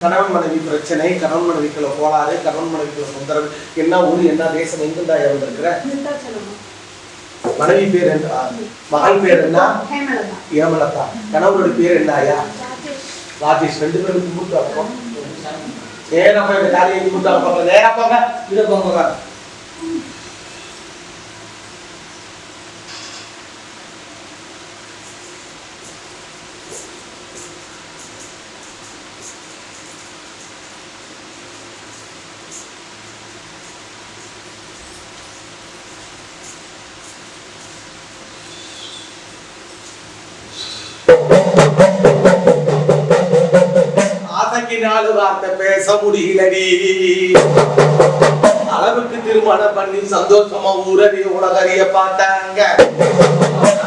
கணவன் மனைவி பிரச்சனை கணவன் மனைவிக்குள்ள கோளாறு கணவன் மனைவிக்குள்ள தொந்தரவு என்ன ஊர் என்ன தேசம் எங்கிருந்தா வந்திருக்கிற மனைவி பேர் என்ன? மகள் பேர் என்ன? ஏமலதா கணவனுடைய பேர் என்ன ஐயா ராஜேஷ். ரெண்டு பேரும் கும்பிட்டு அப்போம் நேரா போய் காலையை கும்பிட்டு அப்போங்க நேரா போங்க. இதை போங்க நாலு வார்த்தை பேச முடியலடி அளவுக்கு திருமணம் பண்ணி சந்தோஷமா ஊரறிய உலகறிய பார்த்தாங்க.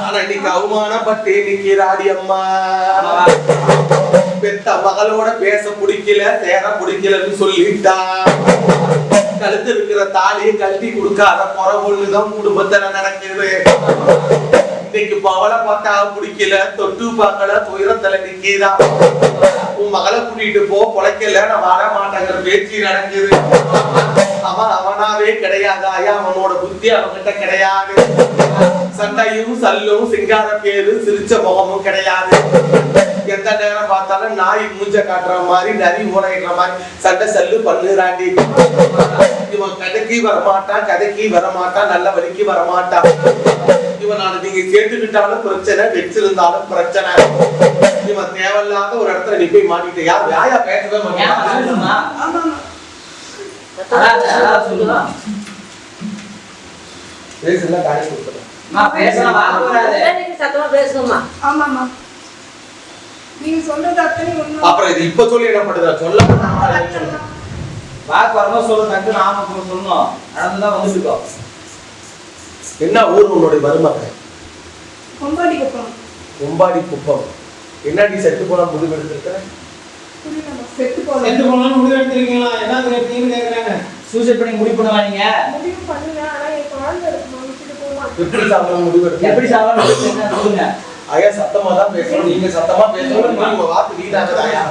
ஆனா இன்னைக்கு அவமானப்பட்டு நிக்கிறாடி அம்மா. பெத்த மகளோட பேச பிடிக்கல சேர பிடிக்கலன்னு சொல்லிட்டா. கழுத்து இருக்கிற தாலியை கழட்டி கொடுக்காத குறை ஒண்ணுதான் குடும்பத்துல நடக்குது. இன்னைக்கு பவளை பார்த்தா பிடிக்கல தொட்டு பார்க்கல துயரத்துல நிக்கிறா உன் மகளை கூட்டிட்டு போ பொழைக்கல நான் வர மாட்டேங்கிற பேச்சு நடக்குது. அவன் அவனாவே கிடையாது ஐயா அவனோட புத்தி அவன்கிட்ட கிடையாது. சண்டையும் சல்லும் சிங்கார பேரு சிரிச்ச முகமும் கிடையாது. எந்த நேரம் பார்த்தாலும் நாய் மூஞ்ச காட்டுற மாதிரி நரி உரைகிற மாதிரி சண்டை சல்லு பண்ணுறாண்டி. இவன் கதைக்கு வரமாட்டான் கதைக்கு வரமாட்டான் நல்ல வழிக்கு வரமாட்டான். இவன் நான் நீங்க சேர்த்துக்கிட்டாலும் பிரச்சனை வச்சிருந்தாலும் பிரச்சனை. இவன் தேவையில்லாத ஒரு இடத்துல நீ போய் மாட்டிட்ட யார் யாயா பேசவே மாட்டேன் பேசல காணி கொடுத்துறேன் சத்தமா பேசணுமா ஆமாம்மா. நீங்க சொல்றது அத்தனை அப்புறம் இது இப்ப சொல்லி என்ன பண்ணுறா சொல்ல வாக்கு வரும்போது சொல்லணும் நாம இப்ப சொல்லணும். நடந்துதான் வந்துட்டு இருக்கோம் என்ன ஊர் உன்னுடைய மருமகன்? கொண்டாடி குப்பம். கும்பாடி குப்பம். என்னடி செத்து போன முடிவு எடுத்திருக்க? செத்து போனாலும் முடிவு எடுத்திருக்கீங்களா? என்ன கேட்டீங்கன்னு கேக்குறாங்க. சூசைட் பண்ணி முடிவு பண்ணுவா நீங்க? முடிவு ஆனா என் குழந்தை எப்படி சாப்பிட முடிவு எப்படி என்ன சொல்லுங்க. ஐயா சத்தமா தான் பேசணும். நீங்க சத்தமா பேசணும் உங்க வாக்கு வீடாக ஐயா.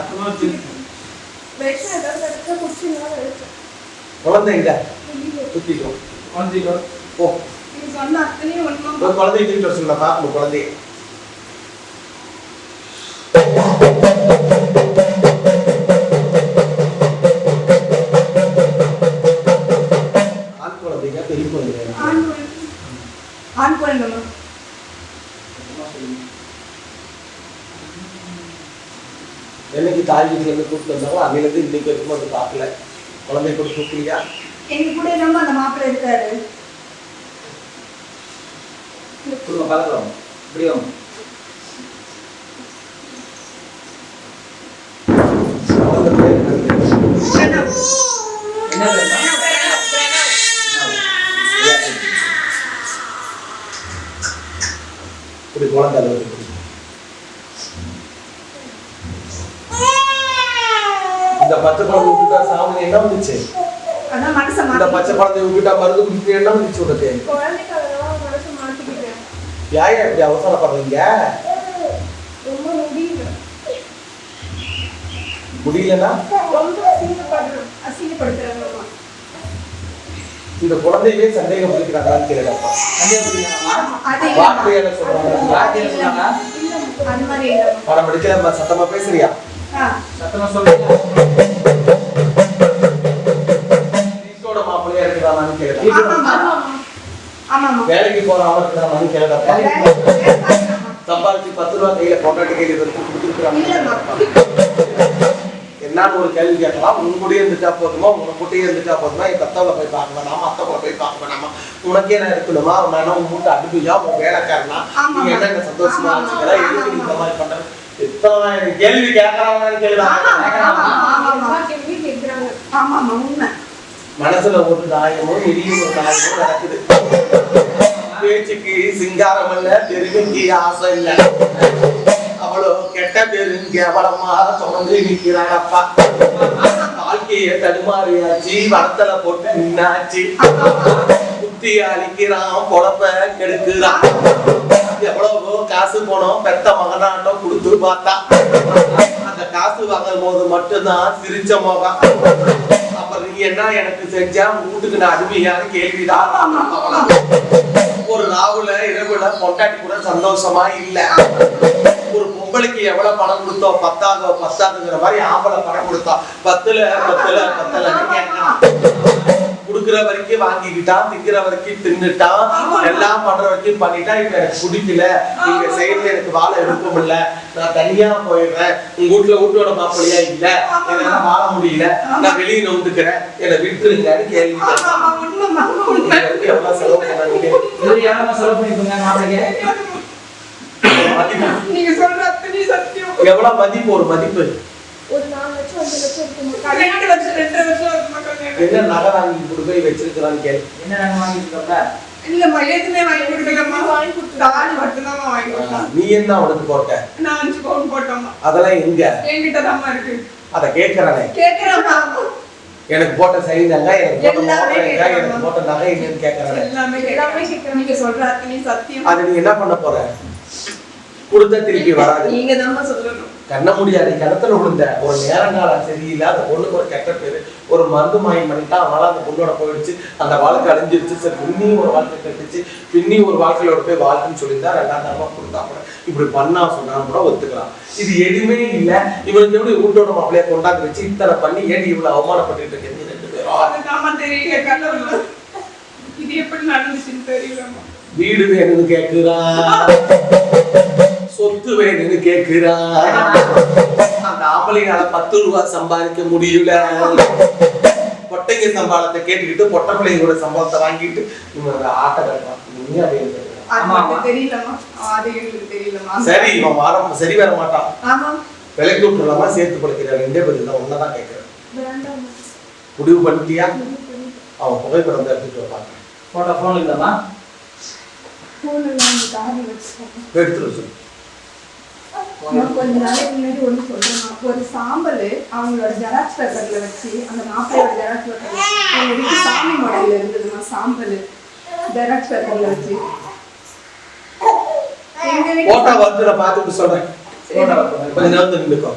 விஷம் ஏதாவது எடுத்து குடிச்சுனா எடுத்து குழந்தை எங்க சுத்திட்டோம் குழந்தைகளோ ஓ ஒரு குழந்தைய தூக்கிட்டு வர சொல்லுங்க பாக்கணும் குழந்தைய. ஆண் குழந்தைங்க பெரிய குழந்தைங்க. ஆண் குழந்தை. ஆண் குழந்தைமா என்னைக்கு தாய் வீட்டுல இருந்து கூப்பிட்டு வந்தாங்களோ அன்னையில இருந்து இன்னைக்கு வரைக்கும் வந்து பார்க்கல குழந்தை கூட கூப்பிடலையா? எங்க கூட நம்ம அந்த மாப்பிள்ளை இருக்காரு. சொல்லுங்க பழக்கம் இப்படி வாங்க. என்ன இப்படி குழந்தை இப்படி. இந்த பச்சை குழந்தை விட்டுட்டா சாமி என்ன வந்துச்சு? இந்த பச்சை குழந்தை விட்டுட்டா மருந்து குடிக்க என்ன வந்துச்சு உனக்கு? யாயா இப்படி அவசரப்படுறீங்க? முடியலன்னா? இந்த குழந்தையவே சந்தேகம் கேளுடப்பா வார்த்தையால சொல்றாங்க. சொன்னாங்க படம் படிக்க சத்தமா பேசுறியா? சத்தமா சொல்லுங்க. வீட்டோட மாப்பிள்ளையா இருக்கிறானான்னு கேளுடா வேலைக்கு போறவன் இருக்கிறானான்னு கேளுடப்பா சம்பாதிச்சு பத்து ரூபா கையில பொண்டாட்டி கையில கொடுத்துருக்காங்க என்னன்னு ஒரு கேள்வி கேட்கலாம். உன் கூடயே இருந்துட்டா போதுமா? உன் கூட்டயே இருந்துட்டா போதுமா? என் கத்தாவை போய் பார்க்க வேணாமா? அத்தவங்களை போய் பார்க்க வேணாமா? உனக்கே நான் இருக்கணுமா? நான் உன் மூட்டை உன் வேலைக்காரனா? ஆமா. நீ என்ன சந்தோஷமா எதுக்கு நீ இந்த மாதிரி பண்ற? இத்தனை கேள்வி ஆமாம்மா உண்மை. மனசுல ஒரு நியாயமும் எரியும் ஒரு நியாயமும் நடக்குது. பேச்சுக்கு சிங்காரம் இல்ல பெருமைக்கு ஆசை இல்ல. அவ்வளோ கெட்ட பேரு கேவலமா தொடர்ந்து நிக்கிறானப்பா வாழ்க்கைய தடுமாறியாச்சு வளத்துல போட்டு நின்னாச்சு. குத்தி அழிக்கிறான் பொழப்ப கெடுக்கிறான். எவ்வளவோ காசு போனோம் பெத்த மகனாட்டம் கொடுத்து பார்த்தா. அந்த காசு வாங்கும் போது மட்டும்தான் சிரிச்ச முகம். அப்புறம் நீ என்ன எனக்கு செஞ்சா வீட்டுக்கு நான் அருமையான கேள்விதான் ஒரு ராவுல இரவுல பொண்டாட்டி கூட சந்தோஷமா இல்லை. பொம்பளைக்கு எவ்வளவு பணம் கொடுத்தோம் பத்தாதோ பத்தாதுங்கிற மாதிரி ஆம்பளை பணம் கொடுத்தோம் பத்துல பத்துல கேட்கறான் குடுக்கிற வரைக்கும் வாங்கிக்கிட்டான் திங்கிற வரைக்கும் தின்னுட்டான் எல்லாம் பண்ற வரைக்கும் பண்ணிட்டான் இப்ப எனக்கு பிடிக்கல. நீங்க செய்யறது எனக்கு வாழ விருப்பம் இல்ல. நான் தனியா போயிடுறேன். உங்க வீட்டுல வீட்டோட மாப்பிள்ளையா இல்ல. என்னால வாழ முடியல. நான் வெளியே நோந்துக்கிறேன் என்னை விட்டுருங்கன்னு கேள்வி எவ்வளவு செலவு பண்ணாங்க? செலவு மதிப்பு நீங்க சொல்ற அத்தனை சத்தியம் எவ்வளவு மதிப்பு? ஒரு மதிப்பு. ஒரு நாலு லட்சம் அஞ்சு லட்சம் இருக்குமா ரெண்டு வருஷம் ரெண்டு இருக்குமா என்ன நகை வாங்கி போய் வச்சிருக்கிறான்னு கேள்வி என்ன வாங்கிட்டு இல்லம்மா எதுவுமே வாங்கி கொடுக்கலம்மா. வாங்கி கொடுத்து தாலி மட்டும்தான் வாங்கி கொடுத்தான் நீ என்ன அவனுக்கு போட்ட? நான் அஞ்சு பவுன் போட்டோம்மா. அதெல்லாம் எங்க? என்கிட்ட தாம்மா இருக்கு. அத கேட்கறானே கேக்குறேம்மா. எனக்கு போட்ட சரிதாங்க எனக்கு போட்ட மோதிரம். எனக்கு போட்ட நகை என்னன்னு கேட்கறானே எல்லாமே எல்லாமே கேட்கறேன் நீங்க சொல்ற அத்தனையும் சத்தியம். அது நீ என்ன பண்ண போற? கொடுத்தா திருப்பி வராது. நீங்க தாம்மா சொல்லணும். கண்ண முடியாது கிணத்துல விழுந்த ஒரு நேரங்காலம் சரியில்லை அந்த பொண்ணுக்கு ஒரு கெட்ட பேரு ஒரு மருந்து மாயம் பண்ணிட்டா அதனால அந்த பொண்ணோட போயிடுச்சு அந்த வாழ்க்கை அழிஞ்சிருச்சு. சரி பின்னியும் ஒரு வாழ்க்கை கட்டுச்சு பின்னியும் ஒரு வாழ்க்கையோட போய் வாழ்க்கைன்னு சொல்லியிருந்தா ரெண்டாம் தரமா கொடுத்தா கூட இப்படி பண்ணா சொன்னா கூட ஒத்துக்கலாம். இது எதுவுமே இல்ல. இவனுக்கு எப்படி வீட்டோட மாப்பிள்ளைய கொண்டாந்து வச்சு இத்தனை பண்ணி ஏடி இவ்வளவு அவமானப்பட்டு இருக்கீங்க ரெண்டு பேரும்? இது எப்படி நடந்துச்சுன்னு தெரியலம்மா. வீடு வேணும்னு கேக்குறான் சொத்து வேணும்னு கேக்குறான் அந்த ஆம்பளைனால பத்து ரூபா சம்பாதிக்க முடியல. பொட்டைங்க சம்பாளத்தை கேட்டுக்கிட்டு பொட்டை பிள்ளைங்க கூட சம்பளத்தை வாங்கிட்டு இவன் ஆட்ட கட்டுறான். சரி இவன் வாரம் சரி வர மாட்டான். ஆமா. விலைக்கு விட்டுலாமா சேர்த்து படுக்கிற ரெண்டே பதில் தான் ஒன்னதான் கேட்கிறேன் முடிவு பண்ணிட்டியா? அவன் புகைப்படம் தான் எடுத்துட்டு வைப்பாங்க போட்டோ போன் எடுத்துட்டு நான் கொஞ்ச நாளைக்கு முன்னாடி ஒன்று சொல்றேன். ஒரு சாம்பல் அவங்களோட ஜெராக்ஸ் பேப்பரில் வச்சு அந்த மாப்பிள்ளையோட ஜெராக்ஸ் பேப்பர்ல எங்க வீட்டு சாமி மாடல்ல இருந்ததுமா சாம்பல் ஜெராக்ஸ் பேப்பரில் வச்சு. எங்க வீட்டு வந்து நான் பார்த்துட்டு சொல்றேன். கொஞ்ச நேரம் நின்றுக்கோ.